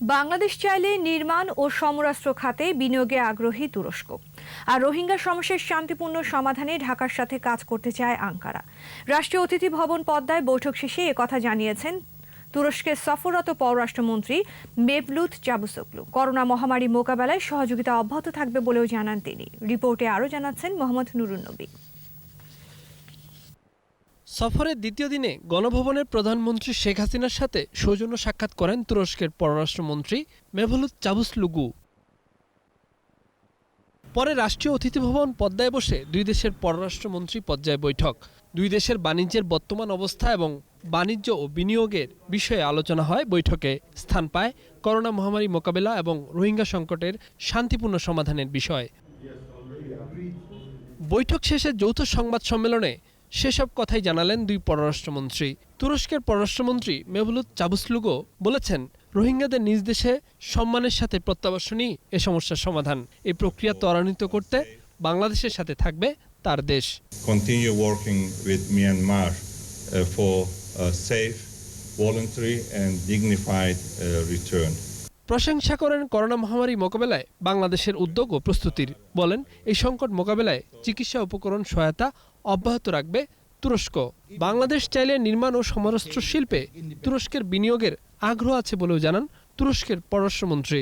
বাংলাদেশ চাইলে নির্মাণ ও সমরাস্ত্র খাতে বিনিয়োগে আগ্রহী তুরস্ক। আর রোহিঙ্গা সমস্যার শান্তিপূর্ণ সমাধানে ঢাকার সাথে কাজ করতে চায় আঙ্কারা। রাষ্ট্রীয় অতিথি ভবন পদ্মায় বৈঠক শেষে একথা জানিয়েছেন তুরস্কের সফররত পররাষ্ট্রমন্ত্রী মেভলুত চাবুসোগলু। করোনা মহামারী মোকাবেলায় সহযোগিতা অব্যাহত থাকবে বলেও জানান তিনি। রিপোর্টে আরও জানাচ্ছেন মোহাম্মদ নুরুন নবী সফরের দ্বিতীয় দিনে গণভবনের প্রধানমন্ত্রী শেখ হাসিনার সাথে সৌজন্য সাক্ষাৎ করেন তুরস্কের পররাষ্ট্রমন্ত্রী মেভলুত চাবুসলুগু পরে রাষ্ট্রীয় অতিথি ভবন পদ্মায় বসে দুই দেশের পররাষ্ট্রমন্ত্রী পর্যায়ে বৈঠক। দুই দেশের বাণিজ্যের বর্তমান অবস্থা এবং বাণিজ্য ও বিনিয়োগের বিষয়ে আলোচনা হয় বৈঠকে। স্থান পায় করোনা মহামারী মোকাবেলা এবং রোহিঙ্গা সংকটের শান্তিপূর্ণ সমাধানের বিষয়। বৈঠক শেষে যৌথ সংবাদ সম্মেলনে সেসব কথাই জানালেন দুই পররাষ্ট্রমন্ত্রী। তুরস্কের পররাষ্ট্রমন্ত্রী মেভলুত চাবুসলুগো বলেছেন রোহিঙ্গাদের নিজ দেশে সম্মানের সাথে প্রত্যাবাসনই এ সমস্যার সমাধান। এই প্রক্রিয়া ত্বরান্বিত করতে বাংলাদেশের সাথে থাকবে তার দেশ। Myanmar uh, for a safe, voluntary and dignified uh, return. প্রশংসা করেন করোনা মহামারী মোকাবেলায় বাংলাদেশের উদ্যোগ ও প্রস্তুতির। বলেন এই সংকট মোকাবেলায় চিকিৎসা উপকরণ সহায়তা অব্যাহত রাখবে তুরস্ক বাংলাদেশ চাইলে নির্মাণ ও সমরস্ত্র শিল্পে তুরস্কের বিনিয়োগের আগ্রহ আছে বলেও জানান তুরস্কের পররাষ্ট্রমন্ত্রী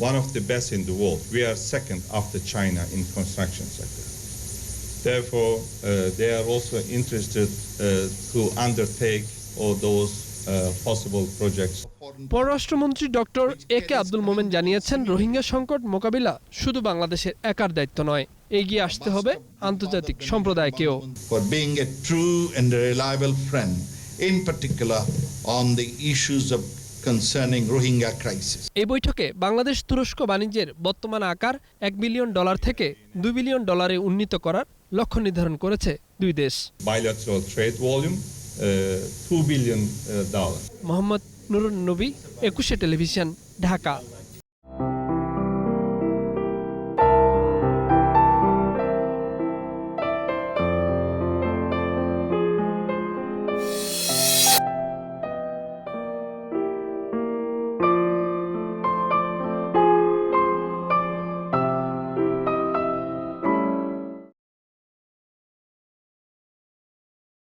One of the best in the world. We are second after China in construction sector. therefore, uh, they are also interested uh, to undertake all those uh, পররাষ্ট্রমন্ত্রী doctor A K Abdul Momen জানিয়েছেন রোহিঙ্গা সংকট মোকাবিলা শুধু বাংলাদেশের একার দায়িত্ব নয় এগিয়ে আসতে হবে আন্তর্জাতিক সম্প্রদায়কেও। এই বৈঠকে বাংলাদেশ তুরস্ক বাণিজ্যের বর্তমান আকার এক বিলিয়ন ডলার থেকে দুই বিলিয়ন ডলারে উন্নীত করার লক্ষ্য নির্ধারণ করেছে দুই দেশ। মোহাম্মদ নুরুন নবী একুশে টেলিভিশন ঢাকা।